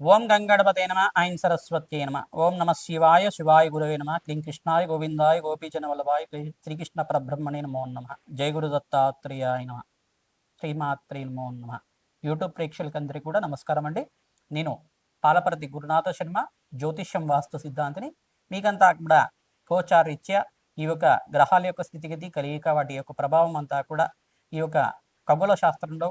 ఓం గంగణపతే నమ ఐన్ సరస్వత్యే నమ. ఓం నమ శివాయ శివాయ గురవే నమ క్లీం కృష్ణాయ గోవిందాయ గోపీజన వల్లభాయ శ్రీకృష్ణ పరబ్రహ్మణే నమో నమ. జయ గురు దత్తాత్రేయాయ నమ. శ్రీమాత్రే నమో నమ. యూట్యూబ్ ప్రేక్షకులందరికీ కూడా నమస్కారం అండి. నేను పాలపరతి గురునాథ శర్మ జ్యోతిష్యం వాస్తు సిద్ధాంతిని. మీకంతా కూడా గోచారీత్యా ఈ యొక్క గ్రహాల యొక్క స్థితిగతి కలిగిక వాటి యొక్క ప్రభావం అంతా కూడా ఈ యొక్క ఖగోళ శాస్త్రంలో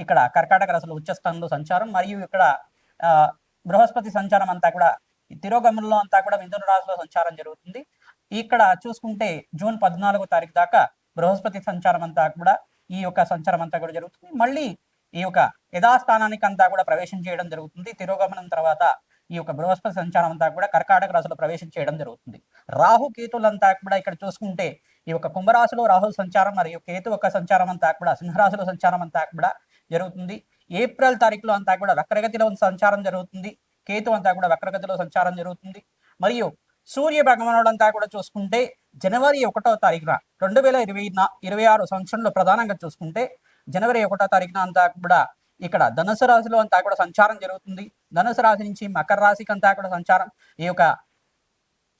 ఇక్కడ కర్కాటక రాశిలో ఉచ్చస్థానంలో సంచారం మరియు ఇక్కడ ఆ, బృహస్పతి సంచారం అంతా కూడా ఈ తిరోగమనంలో అంతా కూడా మిథున రాశిలో సంచారం జరుగుతుంది. ఇక్కడ చూసుకుంటే జూన్ పద్నాలుగో తారీఖు దాకా బృహస్పతి సంచారం అంతా కూడా ఈ యొక్క సంచారం అంతా కూడా జరుగుతుంది. మళ్ళీ ఈ యొక్క యథాస్థానానికి అంతా కూడా ప్రవేశం చేయడం జరుగుతుంది. తిరోగమనం తర్వాత ఈ యొక్క బృహస్పతి సంచారం అంతా కూడా కర్కాటక రాశిలో ప్రవేశం చేయడం జరుగుతుంది. రాహు కేతులంతా కూడా ఇక్కడ చూసుకుంటే ఈ యొక్క కుంభరాశిలో రాహు సంచారం మరియు కేతు యొక్క సంచారం అంతా కూడా సింహరాశిలో సంచారం అంతా కూడా జరుగుతుంది. ఏప్రిల్ తారీఖులో అంతా కూడా వక్రగతిలో సంచారం జరుగుతుంది. కేతు అంతా కూడా వక్రగతిలో సంచారం జరుగుతుంది. మరియు సూర్య భగవానుడు అంతా కూడా చూసుకుంటే జనవరి ఒకటో తారీఖున రెండు వేల ఇరవై ఇరవై ఆరు సంవత్సరంలో ప్రధానంగా చూసుకుంటే జనవరి ఒకటో తారీఖున అంతా కూడా ఇక్కడ ధనుసు రాశిలో అంతా కూడా సంచారం జరుగుతుంది. ధనుసు రాశి నుంచి మకర రాశికి అంతా కూడా సంచారం. ఈ యొక్క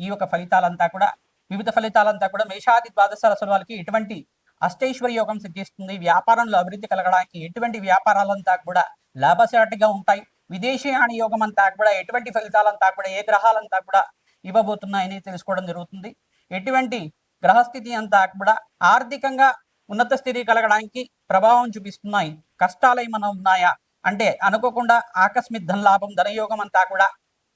ఈ యొక్క ఫలితాలంతా కూడా వివిధ ఫలితాలంతా కూడా మేషాది ద్వాదశ రాశుల వాళ్ళకి ఎటువంటి అష్టైశ్వర్య యోగం సిద్ధిస్తుంది వ్యాపారంలో అభివృద్ధి కలగడానికి ఎటువంటి వ్యాపారాలంతా కూడా లాభసాటిగా ఉంటాయి విదేశీయాన యోగం అంతా కూడా ఎటువంటి ఫలితాలంతా కూడా ఏ గ్రహాలంతా కూడా ఇవ్వబోతున్నాయని తెలుసుకోవడం జరుగుతుంది. ఎటువంటి గ్రహస్థితి అంతా కూడా ఆర్థికంగా ఉన్నత స్థితి కలగడానికి ప్రభావం చూపిస్తున్నాయి. కష్టాలు ఏమైనా ఉన్నాయా? అంటే అనుకోకుండా ఆకస్మిక ధన లాభం ధనయోగం అంతా కూడా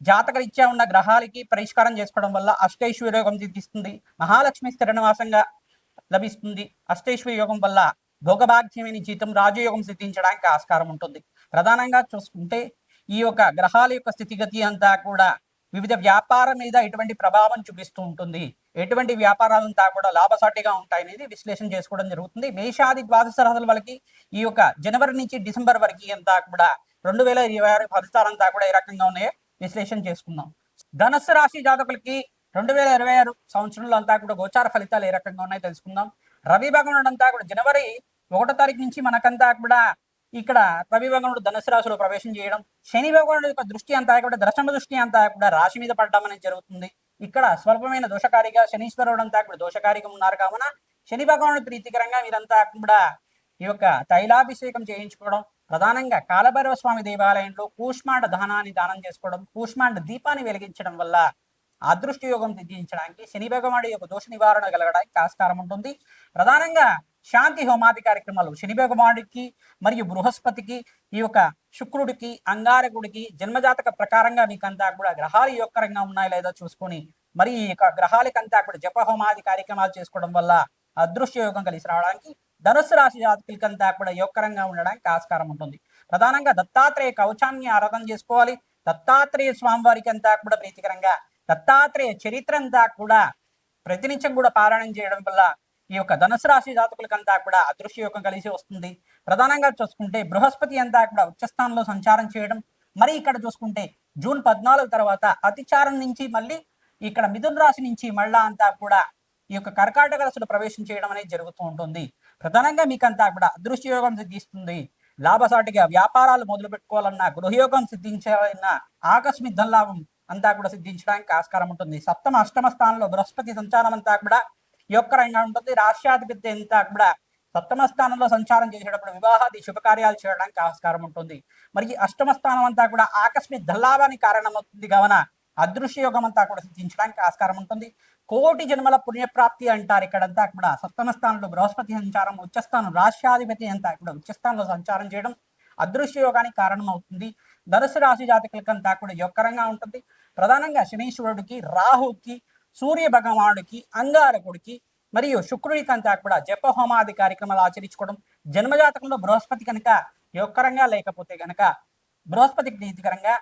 జాతకరీత్యా ఉన్న గ్రహాలకి పరిష్కారం చేసుకోవడం వల్ల అష్టైశ్వర్య యోగం సిద్ధిస్తుంది. మహాలక్ష్మి స్థిరనివాసంగా లభిస్తుంది. అష్టైశ్వర్య యోగం వల్ల భోగభాగ్యమైన జీతం రాజయోగం సిద్ధించడానికి ఆస్కారం ఉంటుంది. ప్రధానంగా చూసుకుంటే ఈ యొక్క గ్రహాల యొక్క స్థితిగతి అంతా కూడా వివిధ వ్యాపారం మీద ఎటువంటి ప్రభావం చూపిస్తూ ఉంటుంది. ఎటువంటి వ్యాపారాలంతా కూడా లాభసాటిగా ఉంటాయనేది విశ్లేషణ చేసుకోవడం జరుగుతుంది. మేషాది ద్వాదశ రాశుల వాళ్ళకి ఈ యొక్క జనవరి నుంచి డిసెంబర్ వరకు అంతా కూడా రెండు వేల ఇరవై ఆరు ఫలితాలంతా కూడా ఏ రకంగా ఉన్నాయో విశ్లేషణ చేసుకుందాం. ధనస్సు రాశి జాతకులకి రెండు వేల ఇరవై ఆరు సంవత్సరంలో అంతా కూడా గోచార ఫలితాలు ఏ రకంగా ఉన్నాయో తెలుసుకుందాం. రవి భగవానుడు అంతా కూడా జనవరి ఒకటో తారీఖు నుంచి మనకంతా కూడా ఇక్కడ రవి భగవానుడు ధనుసు రాశిలో ప్రవేశం చేయడం శని భగవానుడు యొక్క దృష్టి అంతా కూడా దర్శన దృష్టి అంతా కూడా రాశి మీద పడడం అనేది జరుగుతుంది. ఇక్కడ స్వల్పమైన దోషకారిగా శనీశ్వరుడు అంతా కూడా దోషకారిగా ఉన్నారు. కావున శని భగవానుడు ప్రీతికరంగా మీరంతా కూడా ఈ యొక్క తైలాభిషేకం చేయించుకోవడం ప్రధానంగా కాలభైరవ స్వామి దేవాలయంలో కూష్మాండ దహనాన్ని దానం చేసుకోవడం కూష్మాండ దీపాన్ని వెలిగించడం వల్ల అదృష్ట యోగం సిద్ధించడానికి శని భగవానుడి యొక్క దోష నివారణ కలగడానికి ఆస్కారం ఉంటుంది. ప్రధానంగా శాంతి హోమాది కార్యక్రమాలు శని భగవానుడికి మరియు బృహస్పతికి ఈ యొక్క శుక్రుడికి అంగారకుడికి జన్మజాతక ప్రకారంగా మీకంతా కూడా గ్రహాలు యొక్కరంగా ఉన్నాయో లేదో చూసుకొని మరి ఈ యొక్క గ్రహాలకంతా కూడా జపహోమాది కార్యక్రమాలు చేసుకోవడం వల్ల అదృశ్య యోగం కలిసి రావడానికి ధనుసు రాశి జాతకులకంతా కూడా యోగకరంగా ఉండడానికి ఆస్కారం ఉంటుంది. ప్రధానంగా దత్తాత్రేయ కవచాన్ని ఆరాధన చేసుకోవాలి. దత్తాత్రేయ స్వామివారికి అంతా కూడా ప్రీతికరంగా దత్తాత్రేయ చరిత్ర అంతా కూడా ప్రతినిత్యం కూడా పారాయణం చేయడం వల్ల ఈ యొక్క ధనుసు రాశి జాతకులకంతా కూడా అదృశ్య యోగం కలిసి వస్తుంది. ప్రధానంగా చూసుకుంటే బృహస్పతి అంతా కూడా ఉచ్చస్థానంలో సంచారం చేయడం మరి ఇక్కడ చూసుకుంటే జూన్ పద్నాలుగు తర్వాత అతిచారం నుంచి మళ్ళీ ఇక్కడ మిథున్ రాశి నుంచి మళ్ళా అంతా కూడా ఈ యొక్క కర్కాటక రాశులు ప్రవేశం చేయడం అనేది జరుగుతూ ఉంటుంది. ప్రధానంగా అంతా కూడా అదృశ్య యోగం సిద్ధిస్తుంది. లాభసాటిగా వ్యాపారాలు మొదలు పెట్టుకోవాలన్నా గృహయోగం సిద్ధించాలన్నా ఆకస్మిక ధనలాభం అంతా కూడా సిద్ధించడానికి ఆస్కారం ఉంటుంది. సప్తమ అష్టమ స్థానంలో బృహస్పతి సంచారం అంతా కూడా యొక్క రంగా ఉంటుంది. రాష్ట్రాధిపతి అంతా కూడా సప్తమ స్థానంలో సంచారం చేసేటప్పుడు వివాహాది శుభకార్యాలు చేయడానికి ఆస్కారం ఉంటుంది. మరి ఈ అష్టమ స్థానం అంతా కూడా ఆకస్మిక ధల్లాభానికి కారణమవుతుంది. కావున అదృశ్య యోగం అంతా కూడా సిద్ధించడానికి ఆస్కారం ఉంటుంది. కోటి జన్మల పుణ్యప్రాప్తి అంటారు ఇక్కడంతా కూడా. సప్తమ స్థానంలో బృహస్పతి సంచారం ఉచ్చస్థానం రాష్ట్రాధిపతి అంతా కూడా ఉచ్చస్థానంలో సంచారం చేయడం అదృశ్య యోగానికి కారణం అవుతుంది ధనుసు రాశి జాతకులకంతా కూడా యొక్కరంగా ఉంటుంది. ప్రధానంగా శనీశ్వరుడికి రాహుకి సూర్య భగవానుడికి అంగారకుడికి మరియు శుక్రుడికి అంతా కూడా జపహోమాది కార్యక్రమాలు ఆచరించుకోవడం జన్మజాతకంలో బృహస్పతి కనుక యొక్కరంగా లేకపోతే కనుక బృహస్పతికి నీతికరంగా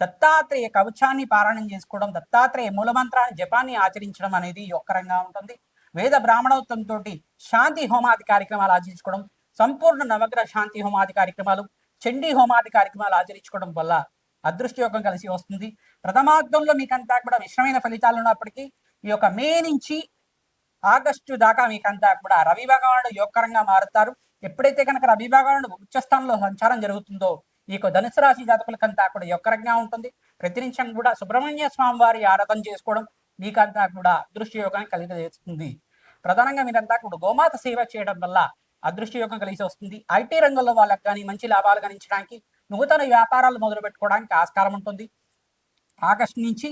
దత్తాత్రేయ కవచాన్ని పారాయణం చేసుకోవడం దత్తాత్రేయ మూలమంత్రాన్ని జపాన్ని ఆచరించడం అనేది యొక్కరంగా ఉంటుంది. వేద బ్రాహ్మణోత్వంతో శాంతి హోమాది కార్యక్రమాలు ఆచరించుకోవడం సంపూర్ణ నవగ్రహ శాంతి హోమాది కార్యక్రమాలు చండీ హోమాది కార్యక్రమాలు ఆచరించుకోవడం వల్ల అదృష్టయోగం కలిసి వస్తుంది. ప్రథమార్థంలో మీకంతా కూడా మిశ్రమైన ఫలితాలు ఉన్నప్పటికీ ఈ యొక్క మే నుంచి ఆగస్టు దాకా మీకంతా కూడా రవి భగవానుడు యోగకరంగా మారుతారు. ఎప్పుడైతే కనుక రవి భగవానుడు ఉచ్చస్థానంలో సంచారం జరుగుతుందో ఈ యొక్క ధనుసు రాశి జాతకులకంతా కూడా యొక్కరంగా ఉంటుంది. ప్రతినిత్యం కూడా సుబ్రహ్మణ్య స్వామి వారి ఆరాధన చేసుకోవడం మీకంతా కూడా అదృష్ట యోగాన్ని కలిగజేస్తుంది. ప్రధానంగా మీరంతా కూడా గోమాత సేవ చేయడం వల్ల అదృష్ట యోగం కలిసి వస్తుంది. ఐటీ రంగంలో వాళ్ళకి కానీ మంచి లాభాలు గణించడానికి నూతన వ్యాపారాలు మొదలు పెట్టుకోవడానికి ఆస్కారం ఉంటుంది. ఆగస్టు నుంచి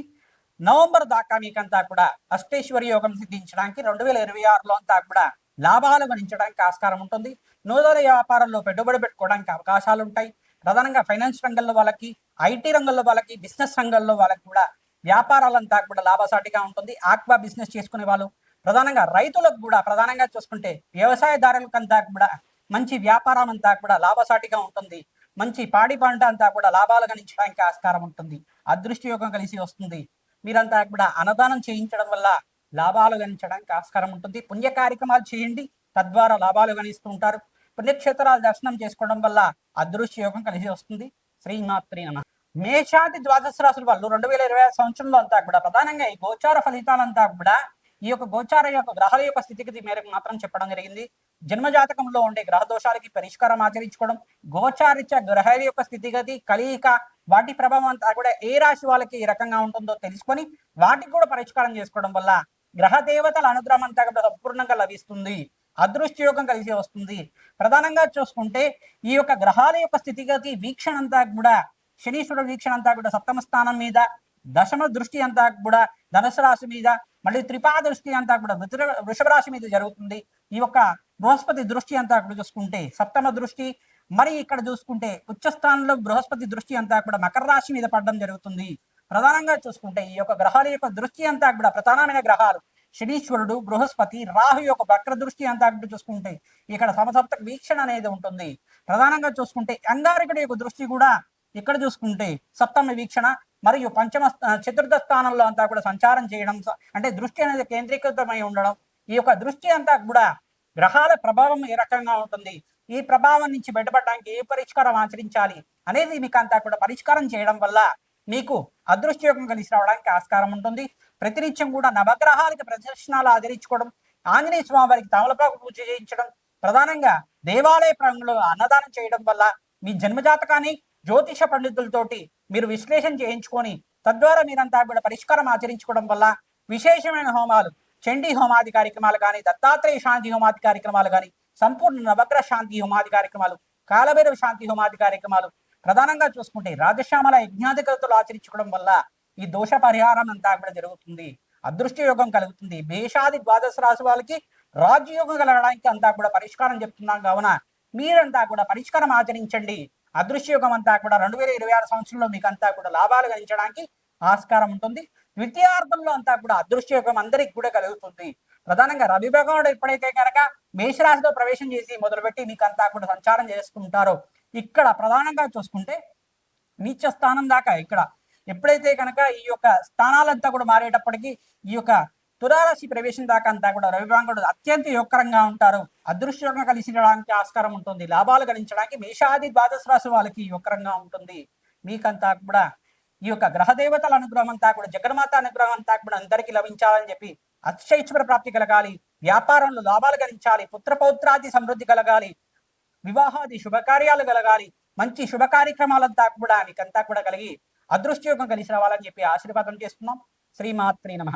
నవంబర్ దాకా మీకంతా కూడా అష్టేశ్వరి యోగం సిద్ధించడానికి రెండు వేల ఇరవై ఆరులో అంతా కూడా లాభాలు గణించడానికి ఆస్కారం ఉంటుంది. నూతన వ్యాపారంలో పెట్టుబడి పెట్టుకోవడానికి అవకాశాలు ఉంటాయి ప్రధానంగా ఫైనాన్స్ రంగంలో వాళ్ళకి ఐటీ రంగంలో వాళ్ళకి బిజినెస్ రంగంలో వాళ్ళకి కూడా వ్యాపారాలంతా కూడా లాభసాటిగా ఉంటుంది. ఆక్వా బిజినెస్ చేసుకునే వాళ్ళు. ప్రధానంగా రైతులకు కూడా ప్రధానంగా చూసుకుంటే వ్యవసాయదారులకంతా కూడా మంచి వ్యాపారం అంతా కూడా లాభసాటిగా ఉంటుంది. మంచి పాడి పంట అంతా కూడా లాభాలు గణించడానికి ఆస్కారం ఉంటుంది. అదృష్టి యోగం కలిసి వస్తుంది. మీరంతా కూడా అన్నదానం చేయించడం వల్ల లాభాలు గణించడానికి ఆస్కారం ఉంటుంది. పుణ్య కార్యక్రమాలు చేయండి. తద్వారా లాభాలు గణిస్తూ ఉంటారు. పుణ్యక్షేత్రాలు దర్శనం చేసుకోవడం వల్ల అదృశ్య యోగం కలిసి వస్తుంది. శ్రీమాత్రి అన్న మేషాది ద్వాదశ రాశుల వాళ్ళు రెండు వేల ఇరవై సంవత్సరంలో అంతా కూడా ప్రధానంగా ఈ గోచార ఫలితాలంతా కూడా ఈ యొక్క గోచార యొక్క గ్రహాల యొక్క స్థితిగతి మేరకు మాత్రం చెప్పడం జరిగింది. జన్మజాతకంలో ఉండే గ్రహ దోషాలకి పరిష్కారం ఆచరించుకోవడం గోచారిత్య గ్రహాల యొక్క స్థితిగతి కలియిక వాటి ప్రభావం అంతా కూడా ఏ రాశి వాళ్ళకి ఏ రకంగా ఉంటుందో తెలుసుకొని వాటికి కూడా పరిష్కారం చేసుకోవడం వల్ల గ్రహ దేవతల అనుగ్రహం అంతా కూడా సంపూర్ణంగా లభిస్తుంది. అదృష్ట యోగం కలిసి వస్తుంది. ప్రధానంగా చూసుకుంటే ఈ యొక్క గ్రహాల యొక్క స్థితిగతి వీక్షణ అంతా కూడా శనీశ్వరుడు వీక్షణ అంతా కూడా సప్తమ స్థానం మీద దశమ దృష్టి అంతా కూడా ధనుసు రాశి మీద మళ్ళీ త్రిపా దృష్టి అంతా కూడా వృషభ వృషభ రాశి మీద జరుగుతుంది. ఈ యొక్క బృహస్పతి దృష్టి అంతా కూడా చూసుకుంటే సప్తమ దృష్టి మరి ఇక్కడ చూసుకుంటే ఉచ్చస్థానంలో బృహస్పతి దృష్టి అంతా కూడా మకర రాశి మీద పడడం జరుగుతుంది. ప్రధానంగా చూసుకుంటే ఈ యొక్క గ్రహాల యొక్క దృష్టి అంతా కూడా ప్రధానమైన గ్రహాలు శనీశ్వరుడు బృహస్పతి రాహు యొక్క వక్ర దృష్టి అంతా కూడా చూసుకుంటే ఇక్కడ సమసప్త వీక్షణ అనేది ఉంటుంది. ప్రధానంగా చూసుకుంటే అంగారకుడి యొక్క దృష్టి కూడా ఇక్కడ చూసుకుంటే సప్తమ వీక్షణ మరియు పంచమ చతుర్థ స్థానంలో అంతా కూడా సంచారం చేయడం అంటే దృష్టి అనేది కేంద్రీకృతమై ఉండడం ఈ యొక్క దృష్టి అంతా కూడా గ్రహాల ప్రభావం ఏ రకంగా ఉంటుంది ఈ ప్రభావం నుంచి బయటపడడానికి ఏ పరిష్కారం ఆచరించాలి అనేది మీకు అంతా కూడా పరిష్కారం చేయడం వల్ల మీకు అదృష్టయోగం కలిసి రావడానికి ఆస్కారం ఉంటుంది. ప్రతినిత్యం కూడా నవగ్రహాలకి ప్రదర్శనాలు ఆచరించుకోవడం ఆంజనేయ స్వామి వారికి తమలపాకు పూజ చేయించడం ప్రధానంగా దేవాలయ ప్రాంగంలో అన్నదానం చేయడం వల్ల మీ జన్మజాతకాన్ని జ్యోతిష పండితులతోటి మీరు విశ్లేషణ చేయించుకొని తద్వారా మీరంతా కూడా పరిష్కారం ఆచరించుకోవడం వల్ల విశేషమైన హోమాలు చండీ హోమాది కార్యక్రమాలు కానీ దత్తాత్రేయ శాంతి హోమాది కార్యక్రమాలు కానీ సంపూర్ణ నవగ్రహ శాంతి హోమాది కార్యక్రమాలు కాలభైరవ శాంతి హోమాది కార్యక్రమాలు ప్రధానంగా చూసుకుంటే రాజశ్యామల యజ్ఞాధికృతులు ఆచరించుకోవడం వల్ల ఈ దోష పరిహారం అంతా కూడా జరుగుతుంది. అదృష్ట యోగం కలుగుతుంది. మేషాది ద్వాదశ రాశి వాళ్ళకి రాజయోగం కలగడానికి అంతా కూడా పరిష్కారం చెప్తున్నాం కావున మీరంతా కూడా పరిష్కారం ఆచరించండి. అదృశ్య యోగం అంతా కూడా రెండు వేల ఇరవై ఆరు సంవత్సరంలో మీకు అంతా కూడా లాభాలు గణించడానికి ఆస్కారం ఉంటుంది. ద్వితీయార్థంలో అంతా కూడా అదృశ్య యోగం అందరికి కూడా కలుగుతుంది. ప్రధానంగా రవి భగవానుడు ఎప్పుడైతే కనుక మేషరాశిలో ప్రవేశం చేసి మొదలుపెట్టి మీకు అంతా కూడా సంచారం చేసుకుంటారో ఇక్కడ ప్రధానంగా చూసుకుంటే నీచ స్థానం దాకా ఇక్కడ ఎప్పుడైతే కనుక ఈ యొక్క స్థానాలంతా కూడా మారేటప్పటికీ ఈ యొక్క తులారాశి ప్రవేశం దాకా అంతా కూడా రవి భగవానుడు అత్యంత యోగకరంగా ఉంటారు. అదృష్టంగా కలిసి ఆస్కారం ఉంటుంది. లాభాలు గణించడానికి మేషాది ద్వాదశ రాశి వాళ్ళకి యోగకరంగా ఉంటుంది. మీకంతా కూడా ఈ యొక్క గ్రహదేవతల అనుగ్రహం అంతా కూడా జగన్మాత అనుగ్రహం అంతా కూడా అందరికీ లభించాలని చెప్పి అక్షైశ్వర ప్రాప్తి కలగాలి. వ్యాపారంలో లాభాలు గణించాలి పుత్ర పౌత్రాది సమృద్ధి కలగాలి. వివాహాది శుభకార్యాలు కలగాలి. మంచి శుభ కార్యక్రమాలంతా కూడా మీకంతా కూడా కలిగి అదృష్టయోగం కలిసి రావాలని చెప్పి ఆశీర్వాదం చేస్తున్నాం. శ్రీమాత్రి నమ.